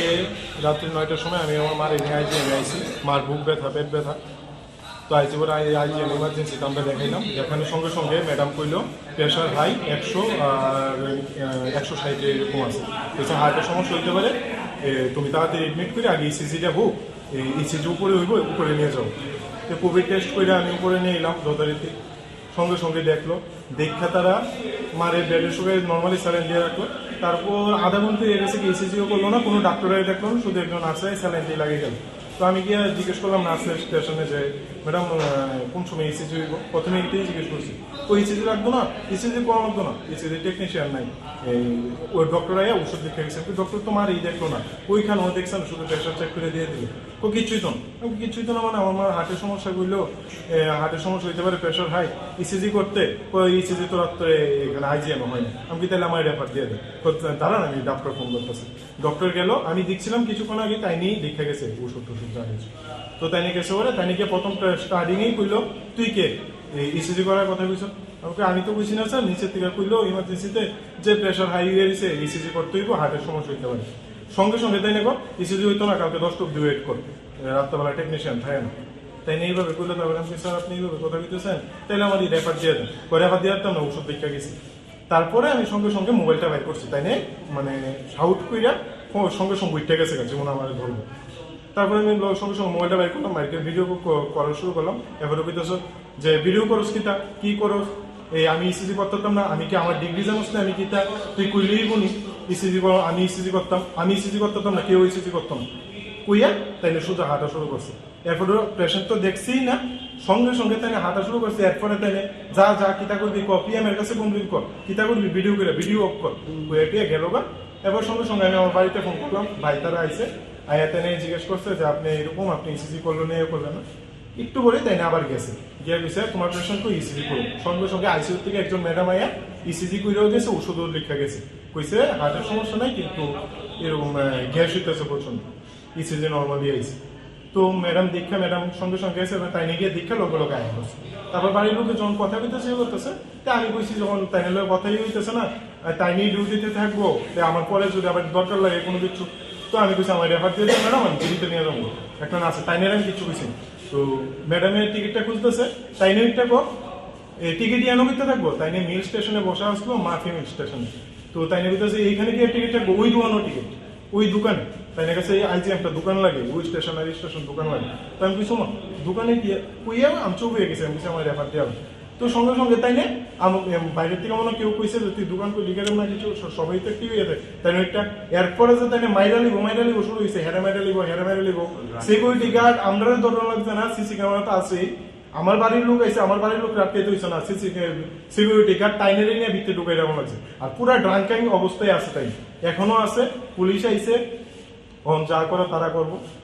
আজকে রাত্রি নয়টার সময় আমি আমার মার এনে আইজি আমি আইসি মার বুক ব্যথা, পেট ব্যথা। তো আইসি পরে আইজি আমি ইমার্জেন্সিতে আমরা দেখাইলাম। দেখানোর সঙ্গে সঙ্গে ম্যাডাম কইল প্রেশার হাই একশো আর একশো ষাটে এরকম আছে। তো হার্টের সমস্যা হইতে পারে। তুমি তাড়াতাড়ি এডমিট করে আগে ইসিজিটা হোক এই ইসিজি উপরে হইব, উপরে নিয়ে যাও। তো কোভিড টেস্ট করে আমি উপরে নিয়ে এলাম যথারীতি। সঙ্গে সঙ্গে দেখল, দেখা তারা মারে ব্লাডের সঙ্গে নর্মালি স্যালাইন দিয়ে রাখল। তারপর আধা ঘণ্টা এর কাছে ইসিজিও করল না, কোনো ডাক্তারের দেখল শুধু একজন নার্সে স্যালাইন দিয়ে লাগিয়ে গেল। তো আমি গিয়ে জিজ্ঞেস করলাম নার্সের স্টেশনে যে ম্যাডাম কোন সময় ইসিজি হইব? প্রথমে এটাই জিজ্ঞেস করছি। ও ইসিজি রাখব না? ইসিজি করা লাগতো না। ইসিজি টেকনিশিয়ান নাই। এই, ওই ডক্টর আয়া ওষুধ লিখে গেছে। ডক্টর তো মারই দেখল না। ওইখানে ও দেখছেন শুধু প্রেশার চেক করে দিয়ে দিল ও কিছুই তো কিছুই তো না মানে আমার মার হার্টের সমস্যা করল হার্টের সমস্যা হইতে পারে প্রেশার হাই ইসিজি করতে ওই ইসিজি তো রাত্রে এখানে আইজিএম হয় না। আমি তাহলে আমার রেফার দিয়ে দেয় দাঁড়ান, আমি ডক্টর ফোন করতেছি। ডক্টর গেল, আমি দেখছিলাম কিছুক্ষণ আগে তাই নিয়েই লিখে গেছে ওষুধ টষুধ কিছু তো তাই নিয়ে গেছে বলে তাই নিয়ে প্রথম স্টার্টিংয়েই কইলো, তুই কে? ইসিজি করার কথা কইছ। আমাকে আমি তো বুঝি না, স্যার। নিচের থেকে কইলো ইমার্জেন্সিতে যে প্রেশার হাই হয়ে গেছে ইসিজি করতে হইব, হার্টের সমস্যা হইতে পারে। সঙ্গে সঙ্গে তাই নেব ইসিজি হইতো না কালকে দশটা অব্দি ওয়েট কর রাত্রেবেলা টেকনিশিয়ান থাকে না। তাই নিয়ে এইভাবে করলে তারপরে আমি, স্যার, আপনি এইভাবে কথা কইতেছেন তাইলে আমার রেফার দিয়ে দেন। রেফার দিয়ে দিতাম না ওষুধ দেখা গেছি। তারপরে আমি সঙ্গে সঙ্গে মোবাইলটা বাইর করছি, তাই নিয়ে মানে শাউট কইরা সঙ্গে সঙ্গে উঠতে গেছে যেমন আমার ধরবো তারপরে আমি সঙ্গে সঙ্গে মোবাইলটা বাইর করলাম বাইকে ভিডিও করা শুরু করলাম। এবারে কইতেছ যে ভিডিও করস কিতা কি করস? এই, আমি ইসিজি করতাম না, আমি কি আমার ডিগ্রি জানোস না? আমি কিতা তুই কইলেই বনি ইসিজি করো, আমি ইসিজি করতাম। আমি ইসিজি করতাম না, কেউ ইসিজি করতাম কইয়া তাই সোজা হাঁটা শুরু করছে। এরপরে পেশেন্ট তো দেখছেই না, সঙ্গে সঙ্গে তাই হাঁটা শুরু করছে। এরপরে তাই যা যা কিতা করবি ক পিএম এর কাছে কমপ্লিট কর। কিতা করবি ভিডিও করে ভিডিও অফ কর। গেল গা? এবার সঙ্গে সঙ্গে আমি আমার বাড়িতে ফোন করলাম, ভাই তারা আইসে আয়া তাই নিয়ে জিজ্ঞেস করছে যে আপনি এরকম, আপনি ইসিজি করল নিয়ে করলেন না একটু বলে তাই না আবার গেছে। গিয়ে গেছে তোমার পেশেন্ট ইসিজি করো। সঙ্গে সঙ্গে আইসিইউ থেকে একজন ম্যাডাম আয়া ইসিজি কইরেও গেছে ওষুধও লেখা গেছে। কইছে, হার্টের সমস্যা নাই, কিন্তু এরকম গ্যাস হইতেছে প্রচণ্ড ইসিজি নর্মালি আইছে। তো ম্যাডাম দীক্ষা ম্যাডাম সঙ্গে সঙ্গে এসে তাই নিয়ে গিয়ে দীক্ষা লোক লোক আয়া করছে। তারপর বাড়ির লোকে যখন কথা কইতেছে করতেছে, তা আমি কইছি যখন তাই নিয়ে কথাই হইতেছে না, তাই নিয়ে ডিউটিতে থাকব আমার পরে যদি আবার দরকার লাগে, কোনো কিছু তো আমি কইছি, আমার রেফার দিয়ে ম্যাডাম, আমি দিল্লিতে নিয়ে যাব। একটা না আছে, তাই নিয়ে আমি কিছু কইছি তো ম্যাডামের টিকিটটা খুঁজতেছে একটা কর। টিকিট ইয়ানো করতে থাকব। তাই নিয়ে মিল স্টেশনে বসে আসলো মাফি মিল স্টেশনে তো তাই নিয়ে বলতেছে এইখানে গিয়ে টিকিট থাকব, ওই দোকানো টিকিট ওই দোকানে। তাই না কাছে আইজি একটা দোকান লাগে, ওই স্টেশন আর স্টেশন দোকান লাগে। তো আমি কিছু দোকানে গিয়ে কুইয়া আমি চোখ হয়ে গেছি। আমি কিছু আমার রেফার দেওয়া তো সঙ্গে সঙ্গে তাই না? বাইরের থেকে মনে কেউ কইছে যে তুই দোকান করে লিখে না কিছু সবাই তো একটি হয়ে যায় তাই না একটা এরপরে যে তাই মাইরা লিব মাইরা লিব শুরু হয়েছে হেরা মাইরা লিব হেরা মাইরা লিব সিকিউরিটি গার্ড আমরা ধরন লাগছে না সিসি ক্যামেরা তো আছেই। আমার বাড়ির লোক আইছে আমার বাড়ির লোক রাখতে হইছে না সিসি সিকিউরিটি গার্ড টাইনারি নিয়ে ভিতরে ঢুকে যাব লাগছে। আর পুরা ড্রাঙ্কিং অবস্থায় আছে তাই। এখনও আছে পুলিশ আইছে যা করো তারা করব।